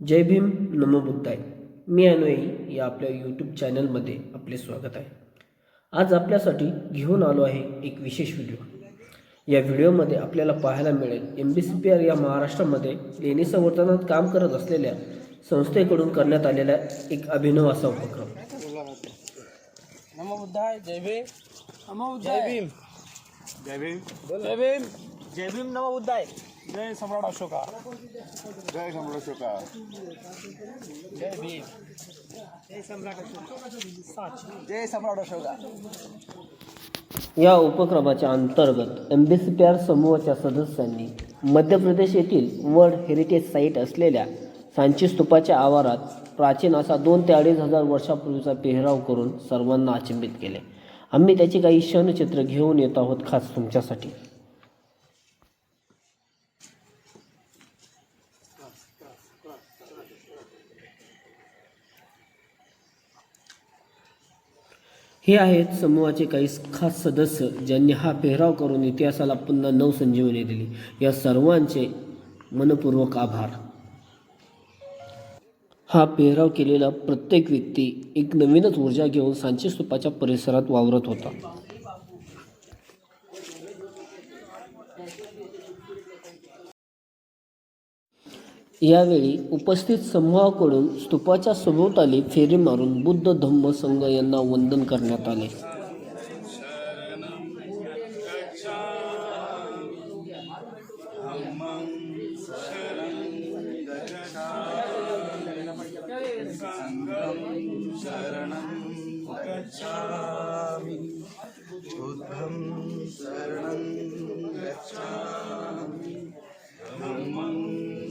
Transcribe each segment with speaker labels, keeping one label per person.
Speaker 1: जय भीम नमो बुद्धाय. मी अन्वयी या आपल्या यूट्यूब चॅनलमध्ये आपले स्वागत आहे. आज आपल्यासाठी घेऊन आलो आहे एक विशेष व्हिडिओ या व्हिडिओमध्ये आपल्याला पाहायला मिळेल M B C P R या महाराष्ट्रामध्ये लेणी संवर्धनात काम करत असलेल्या संस्थेकडून करण्यात आलेला एक अभिनव असा उपक्रम.
Speaker 2: नमो बुद्धाय जय भीम. नमो
Speaker 3: जय भीम. जय भीम.
Speaker 2: जय भीम. जय भीम नमो बुद्धाय.
Speaker 3: जय सम्राट अशोका. जय सम्राट अशोका.
Speaker 2: जय भीम. जय सम्राट अशोका.
Speaker 3: जय सम्राट अशोका.
Speaker 1: या उपक्रमाच्या अंतर्गत M B C P R समूहाच्या सदस्यांनी मध्य प्रदेश येथील वर्ल्ड हेरिटेज साईट असलेल्या सांची स्तूपाच्या आवारात प्राचीन असा दोन ते अडीच हजार वर्षापूर्वीचा पेहराव करून सर्वांना अचंबित केले. आम्ही त्याची काही क्षणचित्र घेऊन येत आहोत खास तुमच्यासाठी. हे आहेत समूहाचे काही खास सदस्य ज्यांनी हा पेहराव करून इतिहासाला पुन्हा नवसंजीवनी दिली. या सर्वांचे मनपूर्वक आभार. हा पेहराव केलेला प्रत्येक व्यक्ती एक नवीनच ऊर्जा घेऊन सांचे स्तूपाच्या परिसरात वावरत होता. यावेळी उपस्थित समूहाकडून स्तूपाच्या सभोवताली फेरी मारून बुद्ध धम्म संघ यांना वंदन करण्यात आले. शरणं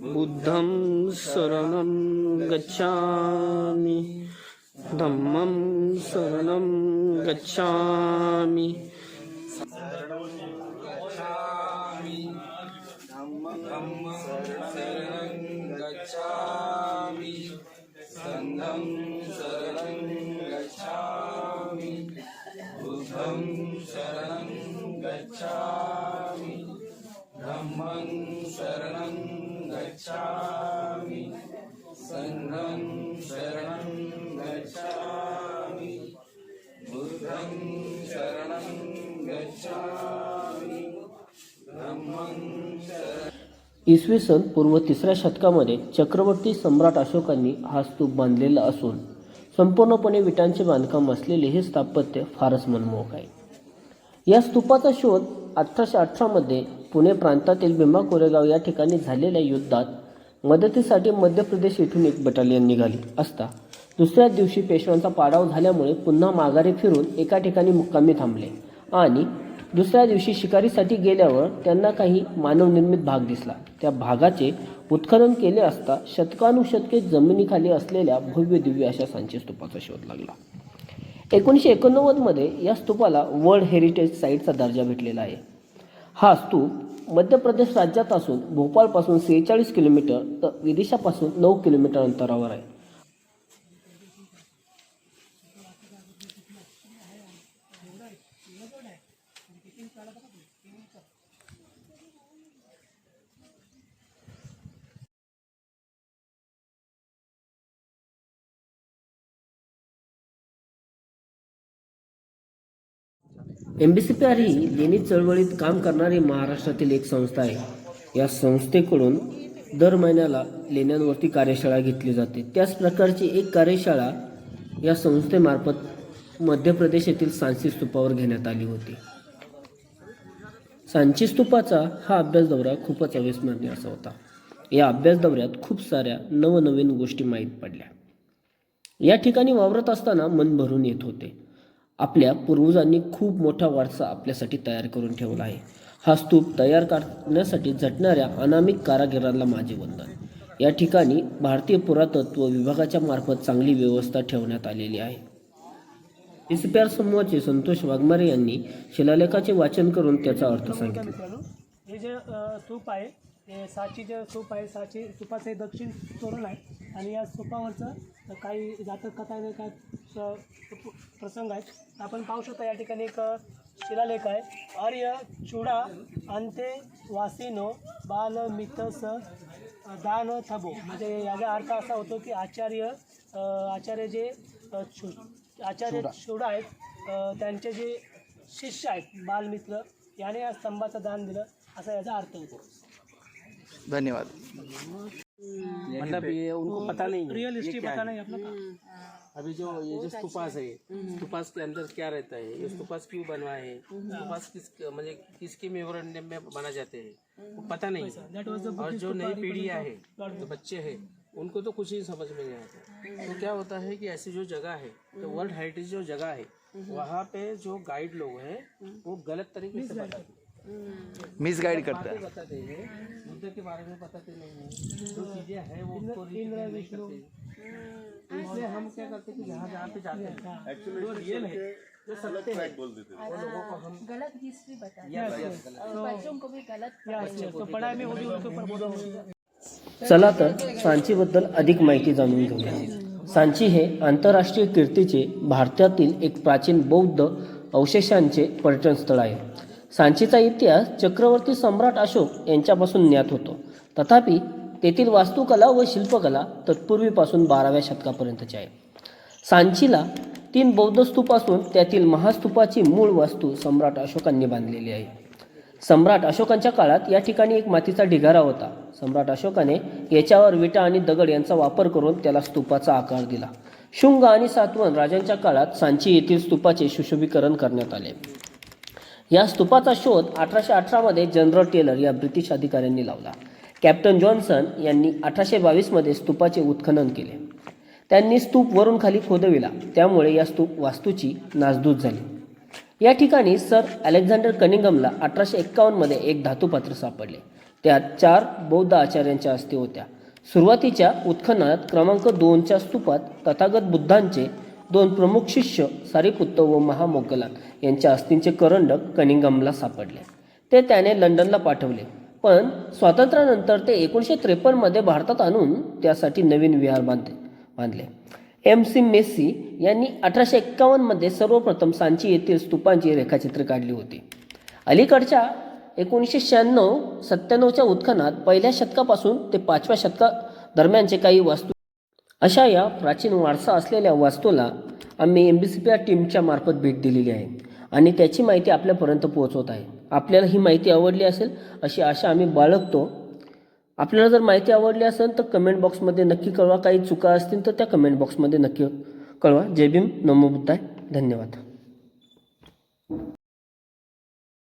Speaker 4: बुद्धं शरणं गच्छामि। धम्मं शरणं गच्छामि।
Speaker 5: गच्छामि। शरणं गच्छामि। धम्मं शरणं
Speaker 1: इसवी सन पूर्व तिसऱ्या शतकामध्ये चक्रवर्ती सम्राट अशोकांनी हा स्तूप बांधलेला असून संपूर्णपणे विटांचे बांधकाम असलेले हे स्थापत्य फारच मनमोहक आहे. या स्तूपाचा शोध अठराशे अठरामध्ये पुणे प्रांतातील भीमा कोरेगाव या ठिकाणी झालेल्या युद्धात मदतीसाठी मध्य प्रदेश येथून एक बटालियन निघाली असता. दुसऱ्या दिवशी पेशव्यांचा पाडाव झाल्यामुळे पुन्हा माघारी फिरून एका ठिकाणी मुक्कामी थांबले. आणि दुसऱ्या दिवशी शिकारीसाठी गेल्यावर त्यांना काही मानवनिर्मित भाग दिसला. त्या भागाचे उत्खनन केले असता शतकानुशतके जमिनीखाली असलेल्या भव्य दिव्य अशा सांची स्तूपाचा शोध लागला. एकोणीसशे एकोणनव्वदमध्ये या स्तूपाला वर्ल्ड हेरिटेज साईटचा दर्जा भेटलेला आहे. हा स्तूप मध्य प्रदेश राज्यात असून भोपाळपासून सेहेचाळीस किलोमीटर तर विदिशापासून नऊ किलोमीटर अंतरावर आहे. M B C P R ही लेणी चळवळीत काम करणारी महाराष्ट्रातील एक संस्था आहे. या संस्थेकडून दर महिन्याला लेण्यांवरती कार्यशाळा घेतली जाते. त्याच प्रकारची एक कार्यशाळा या संस्थेमार्फत मध्य प्रदेश येथील सांची स्तूपावर घेण्यात आली होती. सांची स्तूपाचा हा अभ्यास दौरा खूपच अविस्मरणीय असा होता. या अभ्यास दौऱ्यात खूप साऱ्या नवनवीन गोष्टी माहीत पडल्या. या ठिकाणी वावरत असताना मन भरून येत होते. आपल्या पूर्वजांनी खूप मोठा वारसा आपल्यासाठी तयार करून ठेवला आहे. हा स्तूप तयार करण्यासाठी झटणाऱ्या अनामिक कारागिरांना माझे वंदन. या ठिकाणी भारतीय पुरातत्व विभागाच्या मार्फत चांगली व्यवस्था ठेवण्यात आलेली आहे. इस्पिआर समूहाचे संतोष वाघमारे यांनी शिलालेखाचे वाचन करून त्याचा अर्थ सांगितला.
Speaker 2: हे जे स्तूप आहे हे साची जे स्तूप आहे साची स्तूपाचं दक्षिण तोरण आहे आणि या स्तूपावरचं काही जातक कथा काय प्रसंग आहेत. आपण पाहू शकता या ठिकाणी एक शिलालेख आहे. आर्य चुडा अंते वासिनो बाल मितस दान थबो. म्हणजे याचा अर्थ असा होतो की आचार्य आचार्य जे छु आचार्य चुडा. आहेत त्यांचे जे शिष्य आहेत बालमित्र याने या स्तंभाचं दान दिलं. असा याचा अर्थ होतो.
Speaker 3: धन्यवाद.
Speaker 6: मतलब ये उनको पता नहीं है।
Speaker 2: रियल हिस्ट्री पता नहीं अपना
Speaker 6: अभी जो ये जो स्तूपास है स्तूपास के अंदर क्या रहता है? ये स्तूपास क्यों बनवा है? स्तूपास किस मतलब किसके मेमोरेंडम में बना जाते हैं? वो पता नहीं।
Speaker 2: the
Speaker 6: और जो नई पीढ़ियाँ है जो बच्चे हैं उनको तो कुछ ही समझ में नहीं आता। तो क्या होता है कि ऐसी जो जगह है तो वर्ल्ड हेरिटेज जो जगह है वहाँ पे जो गाइड लोग हैं वो गलत तरीके से बताते हैं।
Speaker 3: मिसगाईड करता
Speaker 6: बताते हैं. बुद्ध के बारे में बताते नहीं है. जो चीजें हैं वो उसको नहीं करते. इसलिए हम क्या करते हैं कि जहाँ जहाँ पे जाते हैं। जो रियल है जो सत्य है वो लोगों को हम
Speaker 7: गलत हिस्ट्री बता
Speaker 6: यस यस गलत
Speaker 7: और बच्चों को भी गलत.
Speaker 2: तो पढ़ाई में वो भी उसके ऊपर बोलो।
Speaker 1: चला तर सांचीबद्दल अधिक माहिती जाणून घेऊया. सांची हे आंतरराष्ट्रीय कीर्तीचे भारतातील एक प्राचीन बौद्ध अवशेषांचे पर्यटन स्थळ आहे. सांचीचा इतिहास चक्रवर्ती सम्राट अशोक यांच्यापासून ज्ञात होतो. तथापि तेथील वास्तुकला व शिल्पकला तत्पूर्वीपासून बाराव्या शतकापर्यंतची आहे. सांचीला तीन बौद्ध स्तूप असून त्यातील महास्तूपाची मूळ वास्तू सम्राट अशोकांनी बांधलेली आहे. सम्राट अशोकांच्या काळात या ठिकाणी एक मातीचा ढिगारा होता. सम्राट अशोकाने याच्यावर विटा आणि दगड यांचा वापर करून त्याला स्तूपाचा आकार दिला. शुंग आणि सातवन राजांच्या काळात सांची येथील स्तूपाचे सुशोभीकरण करण्यात आले. या स्तूपाचा शोध अठराशे अठरामध्ये जनरल टेलर या ब्रिटिश अधिकाऱ्यांनी लावला. कॅप्टन जॉन्सन यांनी अठराशे बावीसमध्ये स्तूपाचे उत्खनन केले. त्यांनी स्तूप वरून खाली खोदविला. त्यामुळे या स्तूप वास्तूची नासधूस झाली. या ठिकाणी सर अलेक्झांडर कनिंगमला अठराशे एक्कावन्नमध्ये एक धातुपात्र सापडले. त्यात चार बौद्ध आचार्यांच्या अस्थी होत्या. सुरुवातीच्या उत्खननात क्रमांक दोनच्या स्तूपात तथागत बुद्धांचे दोन प्रमुख शिष्य सारीपुत्त व महामोगलान यांच्या अस्थींचे करंडक कनिंगमला सापडले. ते त्याने लंडनला पाठवले. पण स्वातंत्र्यानंतर ते एकोणीसशे त्रेपन्नमध्ये भारतात आणून त्यासाठी नवीन विहार बांधले बांधले. एम सी मेस्सी यांनी अठराशे एक्कावन्नमध्ये सर्वप्रथम सांची येथील स्तूपांची रेखाचित्र काढली होती. अलीकडच्या एकोणीसशे शहाण्णव सत्त्याण्णवच्या उत्खनात पहिल्या शतकापासून ते पाचव्या शतका दरम्यानचे काही वास्तू अशा या प्राचीन वारसा असलेल्या वास्तूला आम्ही M B C P R टीमच्या मार्फत भेट दिलेली आहे आणि त्याची माहिती आपल्यापर्यंत पोहोचवत आहे. आपल्याला ही माहिती आवडली असेल अशी आशा आम्ही बाळगतो. आपल्याला जर माहिती आवडली असेल तर कमेंट बॉक्समध्ये नक्की कळवा. काही चुका असतील तर त्या कमेंट बॉक्समध्ये नक्की कळवा. जय भीम. नमो बुद्धाय. धन्यवाद.